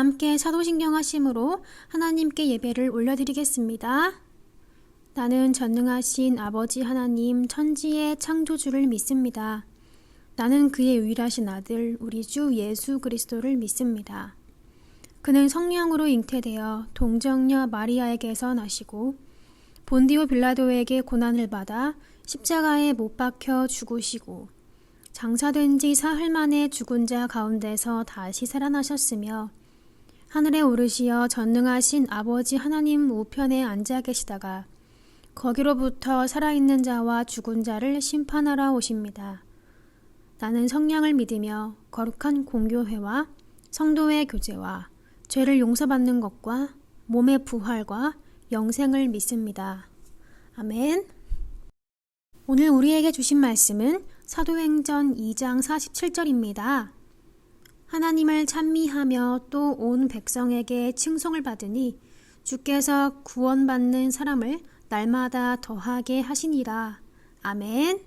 다 함께 사도신경 하심으로 하나님께 예배를 올려드리겠습니다. 나는 전능하신 아버지 하나님 천지의 창조주를 믿습니다. 나는 그의 유일하신 아들 우리 주 예수 그리스도를 믿습니다. 그는 성령으로 잉태되어 동정녀 마리아에게서 나시고 본디오 빌라도에게 고난을 받아 십자가에 못 박혀 죽으시고 장사된 지 사흘 만에 죽은 자 가운데서 다시 살아나셨으며 하늘에 오르시어 전능하신 아버지 하나님 우편에 앉아 계시다가 거기로부터 살아있는 자와 죽은 자를 심판하러 오십니다. 나는 성령을 믿으며 거룩한 공교회와 성도의 교제와 죄를 용서받는 것과 몸의 부활과 영생을 믿습니다. 아멘. 오늘 우리에게 주신 말씀은 사도행전 2장 47절입니다. 하나님을 찬미하며 또 온 백성에게 칭송을 받으니 주께서 구원받는 사람을 날마다 더하게 하시니라. 아멘.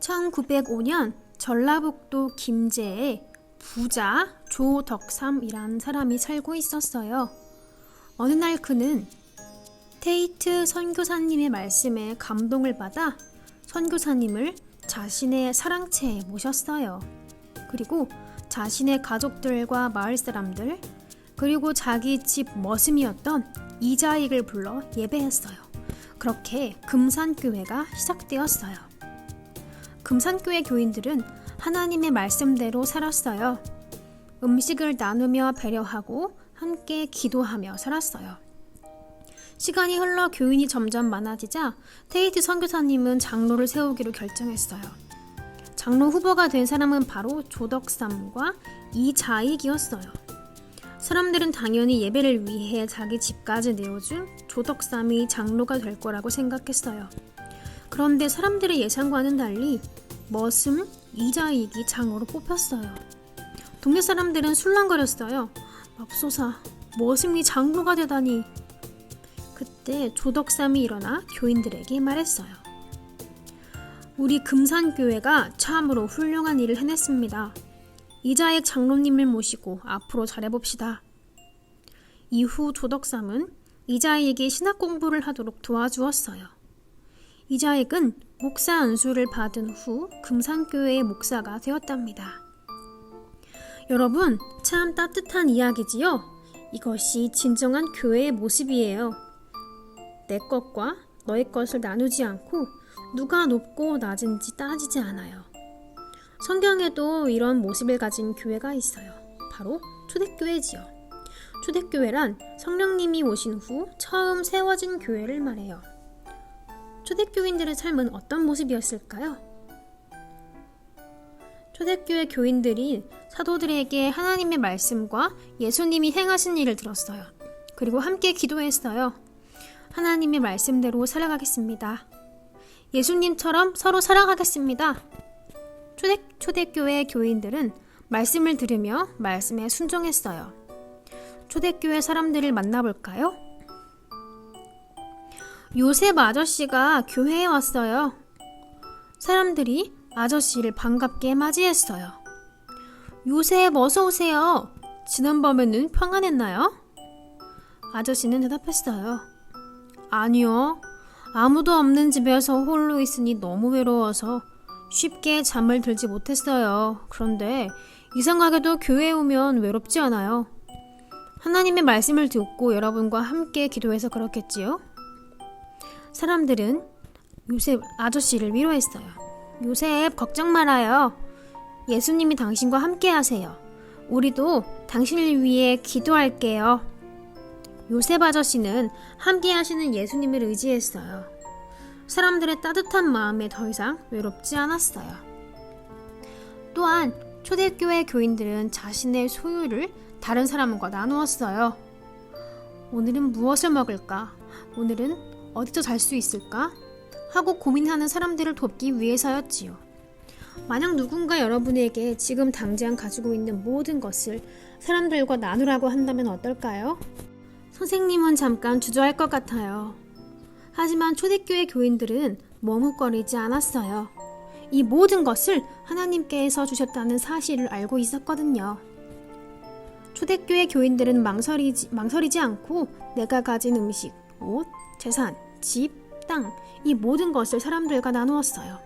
(1905년) 전라북도 김제에 부자 조덕삼이란 사람이 살고 있었어요. 어느 날 그는 테이트 선교사님의 말씀에 감동을 받아 선교사님을 자신의 사랑채에 모셨어요. 그리고 자신의 가족들과 마을 사람들, 그리고 자기 집 머슴이었던 이자익을 불러 예배했어요. 그렇게 금산교회가 시작되었어요. 금산교회 교인들은 하나님의 말씀대로 살았어요. 음식을 나누며 배려하고 함께 기도하며 살았어요. 시간이 흘러 교인이 점점 많아지자 테이트 선교사님은 장로를 세우기로 결정했어요. 장로 후보가 된 사람은 바로 조덕삼과 이자익이었어요. 사람들은 당연히 예배를 위해 자기 집까지 내어준 조덕삼이 장로가 될 거라고 생각했어요. 그런데 사람들의 예상과는 달리 머슴 이자익이 장로로 뽑혔어요. 동네 사람들은 술렁거렸어요. 맙소사, 머슴이 장로가 되다니. 그때 조덕삼이 일어나 교인들에게 말했어요. 우리 금산교회가 참으로 훌륭한 일을 해냈습니다. 이자익 장로님을 모시고 앞으로 잘해봅시다. 이후 조덕삼은 이자익이 신학 공부를 하도록 도와주었어요. 이자익은 목사 안수를 받은 후 금산교회의 목사가 되었답니다. 여러분, 참 따뜻한 이야기지요? 이것이 진정한 교회의 모습이에요. 내 것과 너의 것을 나누지 않고 누가 높고 낮은지 따지지 않아요. 성경에도 이런 모습을 가진 교회가 있어요. 바로 초대교회지요. 초대교회란 성령님이 오신 후 처음 세워진 교회를 말해요. 초대교인들의 삶은 어떤 모습이었을까요? 초대교회 교인들이 사도들에게 하나님의 말씀과 예수님이 행하신 일을 들었어요. 그리고 함께 기도했어요. 하나님의 말씀대로 살아가겠습니다. 예수님처럼 서로 살아가겠습니다. 초대, 초대교회 교인들은 말씀을 들으며 말씀에 순종했어요. 초대교회 사람들을 만나볼까요? 요셉 아저씨가 교회에 왔어요. 사람들이 아저씨를 반갑게 맞이했어요. 요셉 어서 오세요. 지난밤에는 평안했나요? 아저씨는 대답했어요. 아니요. 아무도 없는 집에서 홀로 있으니 너무 외로워서 쉽게 잠을 들지 못했어요. 그런데 이상하게도 교회에 오면 외롭지 않아요. 하나님의 말씀을 듣고 여러분과 함께 기도해서 그렇겠지요? 사람들은 요셉 아저씨를 위로했어요. 요셉 걱정 말아요. 예수님이 당신과 함께 하세요. 우리도 당신을 위해 기도할게요. 요셉 아저씨는 함께 하시는 예수님을 의지했어요. 사람들의 따뜻한 마음에 더 이상 외롭지 않았어요. 또한 초대교회 교인들은 자신의 소유를 다른 사람과 나누었어요. 오늘은 무엇을 먹을까? 오늘은 어디서 잘 수 있을까? 하고 고민하는 사람들을 돕기 위해서였지요. 만약 누군가 여러분에게 지금 당장 가지고 있는 모든 것을 사람들과 나누라고 한다면 어떨까요? 선생님은 잠깐 주저할 것 같아요. 하지만 초대교회 교인들은 머뭇거리지 않았어요. 이 모든 것을 하나님께서 주셨다는 사실을 알고 있었거든요. 초대교회 교인들은 망설이지, 망설이지 않고 내가 가진 음식, 옷, 재산, 집, 땅, 이 모든 것을 사람들과 나누었어요.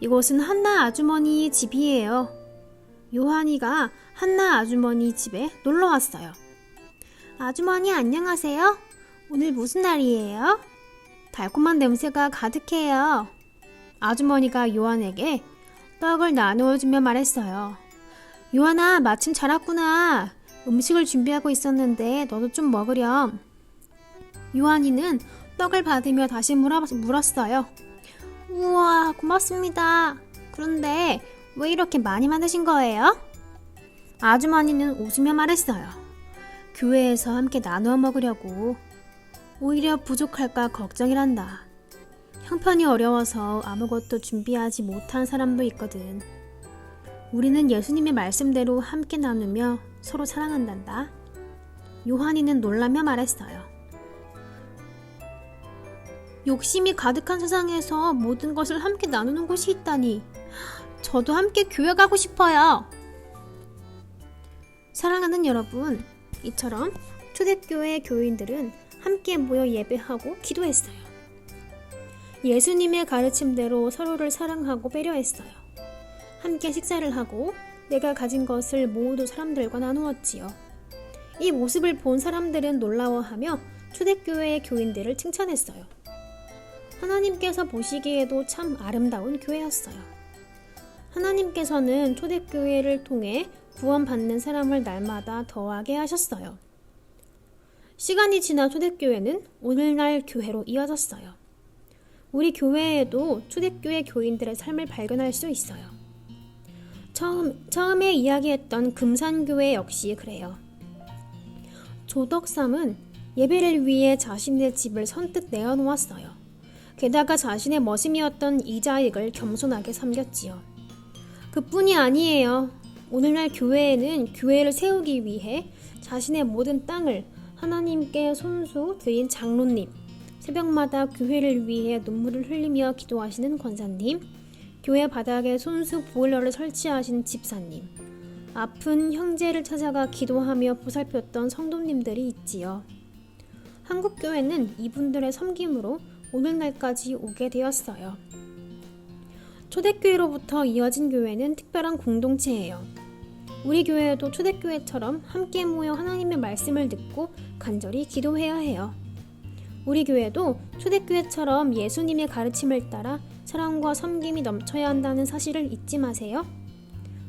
이곳은 한나 아주머니의 집이에요. 요한이가 한나 아주머니 집에 놀러 왔어요. 아주머니 안녕하세요. 오늘 무슨 날이에요? 달콤한 냄새가 가득해요. 아주머니가 요한에게 떡을 나누어주며 말했어요. 요한아, 마침 잘 왔구나. 음식을 준비하고 있었는데 너도 좀 먹으렴. 요한이는 떡을 받으며 다시 물었어요. 우와, 고맙습니다. 그런데 왜 이렇게 많이 만드신 거예요? 아주머니는 웃으며 말했어요. 교회에서 함께 나누어 먹으려고. 오히려 부족할까 걱정이란다. 형편이 어려워서 아무것도 준비하지 못한 사람도 있거든. 우리는 예수님의 말씀대로 함께 나누며 서로 사랑한단다. 요한이는 놀라며 말했어요. 욕심이 가득한 세상에서 모든 것을 함께 나누는 곳이 있다니. 저도 함께 교회 가고 싶어요. 사랑하는 여러분, 이처럼 초대교회 교인들은 함께 모여 예배하고 기도했어요. 예수님의 가르침대로 서로를 사랑하고 배려했어요. 함께 식사를 하고 내가 가진 것을 모두 사람들과 나누었지요. 이 모습을 본 사람들은 놀라워하며 초대교회의 교인들을 칭찬했어요. 하나님께서 보시기에도 참 아름다운 교회였어요. 하나님께서는 초대교회를 통해 구원받는 사람을 날마다 더하게 하셨어요. 시간이 지나 초대교회는 오늘날 교회로 이어졌어요. 우리 교회에도 초대교회 교인들의 삶을 발견할 수 있어요. 처음, 처음에 이야기했던 금산교회 역시 그래요. 조덕삼은 예배를 위해 자신의 집을 선뜻 내어놓았어요. 게다가 자신의 머슴이었던 이자익을 겸손하게 섬겼지요. 그뿐이 아니에요. 오늘날 교회에는 교회를 세우기 위해 자신의 모든 땅을 하나님께 손수 드린 장로님, 새벽마다 교회를 위해 눈물을 흘리며 기도하시는 권사님, 교회 바닥에 손수 보일러를 설치하신 집사님, 아픈 형제를 찾아가 기도하며 보살폈던 성도님들이 있지요. 한국 교회는 이분들의 섬김으로 오늘날까지 오게 되었어요. 초대교회로부터 이어진 교회는 특별한 공동체예요. 우리 교회에도 초대교회처럼 함께 모여 하나님의 말씀을 듣고 간절히 기도해야 해요. 우리 교회도 초대교회처럼 예수님의 가르침을 따라 사랑과 섬김이 넘쳐야 한다는 사실을 잊지 마세요.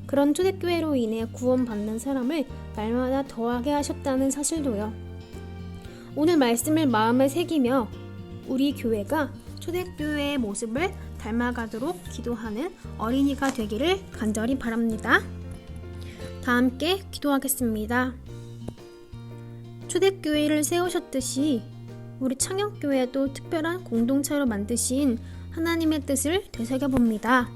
그런 초대교회로 인해 구원받는 사람을 날마다 더하게 하셨다는 사실도요. 오늘 말씀을 마음에 새기며 우리 교회가 초대교회의 모습을 닮아가도록 기도하는 어린이가 되기를 간절히 바랍니다. 다 함께 기도하겠습니다. 초대교회를 세우셨듯이 우리 창역교회도 특별한 공동체로 만드신 하나님의 뜻을 되새겨봅니다.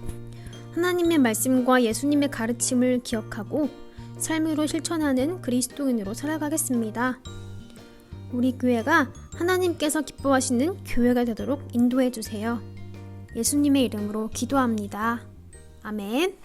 하나님의 말씀과 예수님의 가르침을 기억하고 삶으로 실천하는 그리스도인으로 살아가겠습니다. 우리 교회가 하나님께서 기뻐하시는 교회가 되도록 인도해 주세요. 예수님의 이름으로 기도합니다. 아멘.